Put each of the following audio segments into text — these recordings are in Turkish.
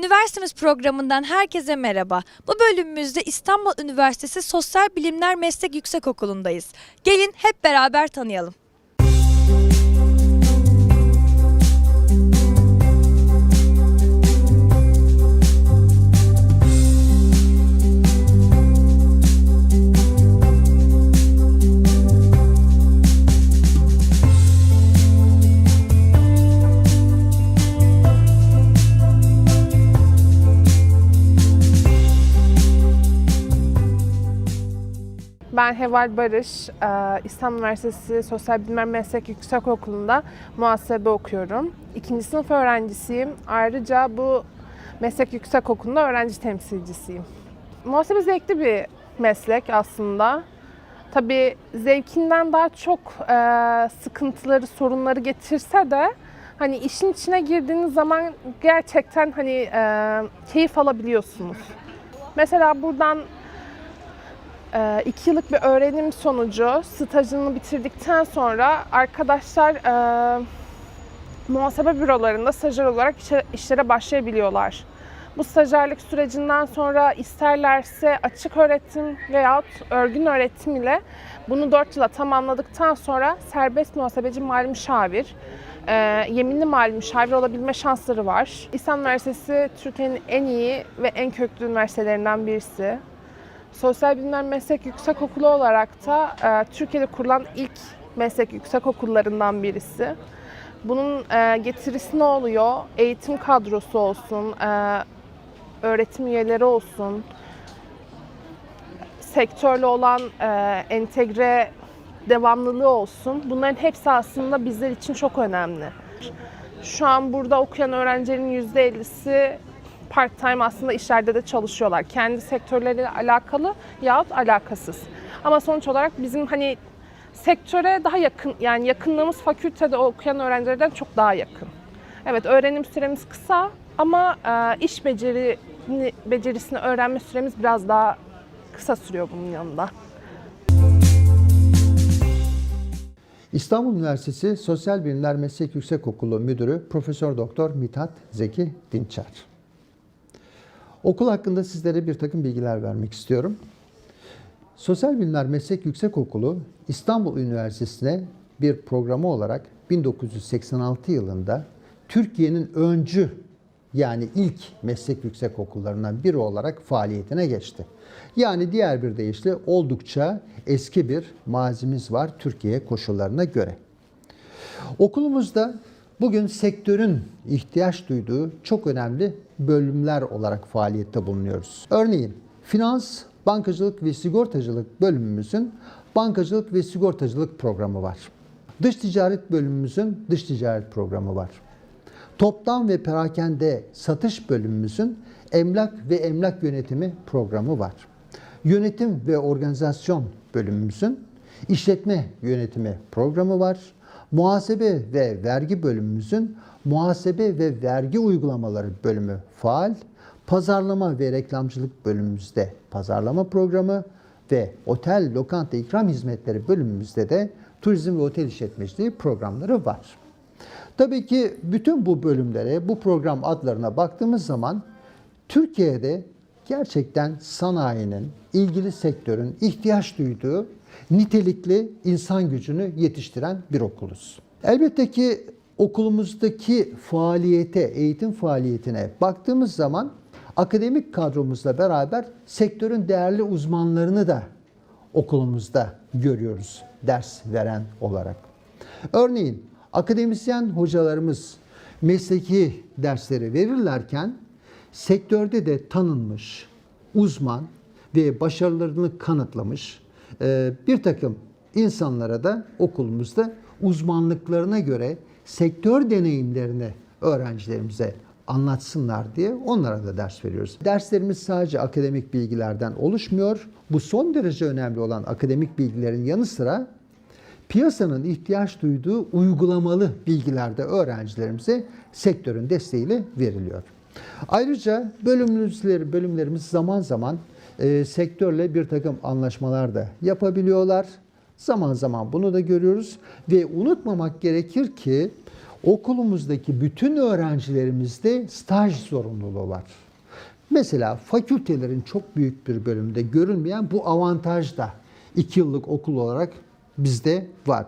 Üniversitemiz programından herkese merhaba. Bu bölümümüzde İstanbul Üniversitesi Sosyal Bilimler Meslek Yüksekokulu'ndayız. Gelin hep beraber tanıyalım. Ben Heval Barış, eee, İstanbul Üniversitesi Sosyal Bilimler Meslek Yüksekokulu'nda muhasebe okuyorum. İkinci sınıf öğrencisiyim. Ayrıca bu meslek yüksekokulunda öğrenci temsilcisiyim. Muhasebe zevkli bir meslek aslında. Tabii zevkinden daha çok eee, sıkıntıları, sorunları getirse de hani işin içine girdiğiniz zaman gerçekten hani eee, keyif alabiliyorsunuz. Mesela buradan ee, iki yıllık bir öğrenim sonucu stajını bitirdikten sonra arkadaşlar e, muhasebe bürolarında stajyer olarak işe- işlere başlayabiliyorlar. Bu stajyerlik sürecinden sonra isterlerse açık öğretim veyahut örgün öğretim ile bunu 4 yıla tamamladıktan sonra serbest muhasebeci mali müşavir, e, yeminli mali müşavir olabilme şansları var. İstanbul Üniversitesi Türkiye'nin en iyi ve en köklü üniversitelerinden birisi. Sosyal Bilimler Meslek Yüksekokulu olarak da e, Türkiye'de kurulan ilk meslek yüksekokullarından birisi. Bunun e, getirisi ne oluyor? Eğitim kadrosu olsun, e, öğretim üyeleri olsun, sektörle olan e, entegre devamlılığı olsun. Bunların hepsi aslında bizler için çok önemli. Şu an burada okuyan öğrencilerin %50'si part time aslında işlerde de çalışıyorlar. Kendi sektörleriyle alakalı yahut alakasız. Ama sonuç olarak bizim hani sektöre daha yakın yani yakınlığımız fakültede okuyan öğrencilerden çok daha yakın. Evet öğrenim süremiz kısa ama e, iş becerini, becerisini öğrenme süremiz biraz daha kısa sürüyor bunun yanında. İstanbul Üniversitesi Sosyal Bilimler Meslek Yüksekokulu Müdürü Profesör Doktor Mithat Zeki Dinçer. Okul hakkında sizlere bir takım bilgiler vermek istiyorum. Sosyal Bilimler Meslek Yüksekokulu İstanbul Üniversitesi'ne bir programı olarak 1986 yılında Türkiye'nin öncü yani ilk meslek yüksekokullarından biri olarak faaliyetine geçti. Yani diğer bir deyişle oldukça eski bir mazimiz var Türkiye koşullarına göre. Okulumuzda bugün sektörün ihtiyaç duyduğu çok önemli bölümler olarak faaliyette bulunuyoruz. Örneğin finans, bankacılık ve sigortacılık bölümümüzün bankacılık ve sigortacılık programı var. Dış ticaret bölümümüzün dış ticaret programı var. Toptan ve perakende satış bölümümüzün emlak ve emlak yönetimi programı var. Yönetim ve organizasyon bölümümüzün işletme yönetimi programı var. Muhasebe ve vergi bölümümüzün muhasebe ve vergi uygulamaları bölümü faal. Pazarlama ve reklamcılık bölümümüzde pazarlama programı ve otel, lokanta, ikram hizmetleri bölümümüzde de turizm ve otel işletmeciliği programları var. Tabii ki bütün bu bölümlere, bu program adlarına baktığımız zaman Türkiye'de gerçekten sanayinin, ilgili sektörün ihtiyaç duyduğu nitelikli insan gücünü yetiştiren bir okuluz. Elbette ki okulumuzdaki faaliyete, eğitim faaliyetine baktığımız zaman akademik kadromuzla beraber sektörün değerli uzmanlarını da okulumuzda görüyoruz ders veren olarak. Örneğin akademisyen hocalarımız mesleki dersleri verirlerken sektörde de tanınmış, uzman ve başarılarını kanıtlamış e, bir takım insanlara da okulumuzda uzmanlıklarına göre sektör deneyimlerini öğrencilerimize anlatsınlar diye onlara da ders veriyoruz. Derslerimiz sadece akademik bilgilerden oluşmuyor. Bu son derece önemli olan akademik bilgilerin yanı sıra piyasanın ihtiyaç duyduğu uygulamalı bilgiler de öğrencilerimize sektörün desteğiyle veriliyor. Ayrıca bölümümüzleri, bölümlerimiz zaman zaman e, sektörle bir takım anlaşmalar da yapabiliyorlar. Zaman zaman bunu da görüyoruz ve unutmamak gerekir ki Okulumuzdaki bütün öğrencilerimizde staj zorunluluğu var. Mesela fakültelerin çok büyük bir bölümünde görünmeyen bu avantaj da 2 yıllık okul olarak bizde var.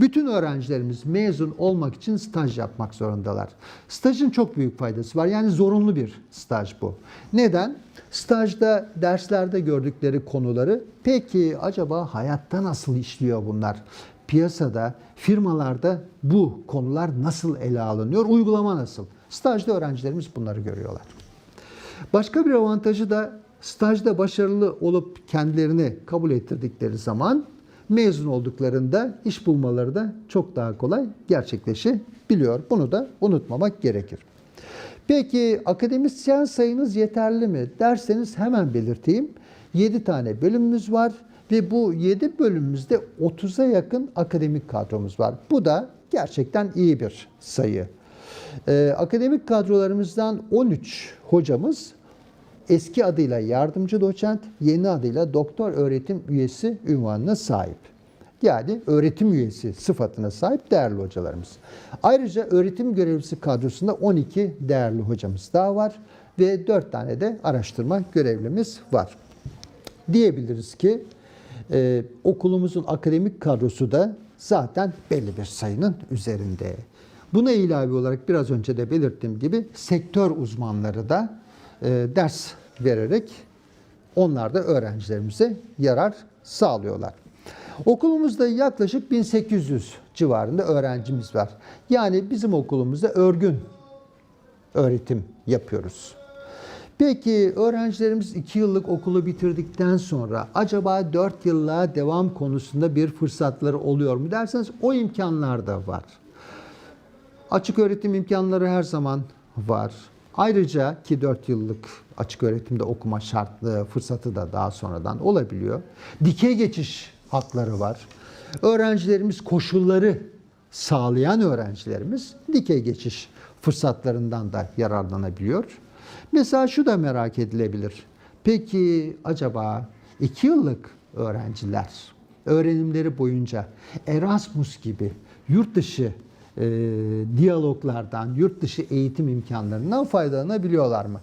Bütün öğrencilerimiz mezun olmak için staj yapmak zorundalar. Stajın çok büyük faydası var. Yani zorunlu bir staj bu. Neden? Stajda derslerde gördükleri konuları peki acaba hayatta nasıl işliyor bunlar? Piyasada, firmalarda bu konular nasıl ele alınıyor? Uygulama nasıl? Stajda öğrencilerimiz bunları görüyorlar. Başka bir avantajı da stajda başarılı olup kendilerini kabul ettirdikleri zaman mezun olduklarında iş bulmaları da çok daha kolay gerçekleşebiliyor. Bunu da unutmamak gerekir. Peki akademisyen sayınız yeterli mi derseniz hemen belirteyim. 7 tane bölümümüz var ve bu 7 bölümümüzde 30'a yakın akademik kadromuz var. Bu da gerçekten iyi bir sayı. Ee, akademik kadrolarımızdan 13 hocamız eski adıyla yardımcı doçent, yeni adıyla doktor öğretim üyesi ünvanına sahip. Yani öğretim üyesi sıfatına sahip değerli hocalarımız. Ayrıca öğretim görevlisi kadrosunda 12 değerli hocamız daha var ve 4 tane de araştırma görevlimiz var. Diyebiliriz ki e, okulumuzun akademik kadrosu da zaten belli bir sayının üzerinde. Buna ilave olarak biraz önce de belirttiğim gibi sektör uzmanları da ders vererek onlar da öğrencilerimize yarar sağlıyorlar. Okulumuzda yaklaşık 1800 civarında öğrencimiz var. Yani bizim okulumuzda örgün öğretim yapıyoruz. Peki öğrencilerimiz 2 yıllık okulu bitirdikten sonra acaba 4 yıllığa devam konusunda bir fırsatları oluyor mu derseniz o imkanlar da var. Açık öğretim imkanları her zaman var. Ayrıca ki 4 yıllık açık öğretimde okuma şartlı fırsatı da daha sonradan olabiliyor. Dikey geçiş hakları var. Öğrencilerimiz koşulları sağlayan öğrencilerimiz dikey geçiş fırsatlarından da yararlanabiliyor. Mesela şu da merak edilebilir. Peki acaba 2 yıllık öğrenciler öğrenimleri boyunca Erasmus gibi yurt dışı e, diyaloglardan, yurt dışı eğitim imkanlarından faydalanabiliyorlar mı?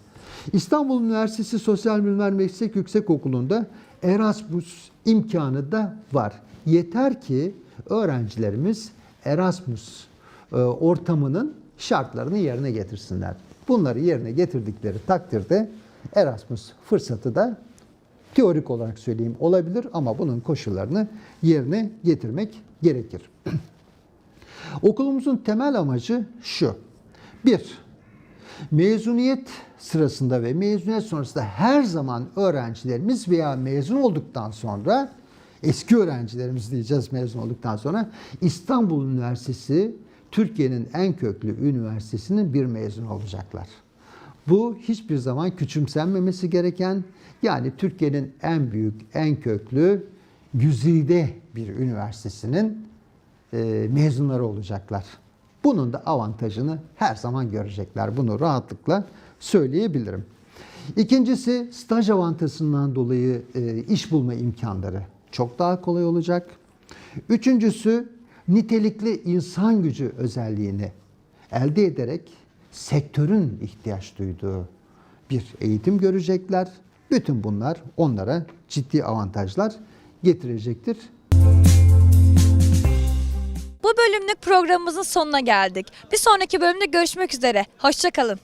İstanbul Üniversitesi Sosyal Bilimler Meslek Yüksekokulu'nda Erasmus imkanı da var. Yeter ki öğrencilerimiz Erasmus e, ortamının şartlarını yerine getirsinler. Bunları yerine getirdikleri takdirde Erasmus fırsatı da teorik olarak söyleyeyim olabilir ama bunun koşullarını yerine getirmek gerekir. Okulumuzun temel amacı şu. Bir, mezuniyet sırasında ve mezuniyet sonrasında her zaman öğrencilerimiz veya mezun olduktan sonra eski öğrencilerimiz diyeceğiz mezun olduktan sonra İstanbul Üniversitesi Türkiye'nin en köklü üniversitesinin bir mezunu olacaklar. Bu hiçbir zaman küçümsenmemesi gereken yani Türkiye'nin en büyük, en köklü güzide bir üniversitesinin mezunları olacaklar. Bunun da avantajını her zaman görecekler. Bunu rahatlıkla söyleyebilirim. İkincisi staj avantajından dolayı e, iş bulma imkanları çok daha kolay olacak. Üçüncüsü nitelikli insan gücü özelliğini elde ederek sektörün ihtiyaç duyduğu bir eğitim görecekler. Bütün bunlar onlara ciddi avantajlar getirecektir. Bu bölümlük programımızın sonuna geldik. Bir sonraki bölümde görüşmek üzere. Hoşçakalın.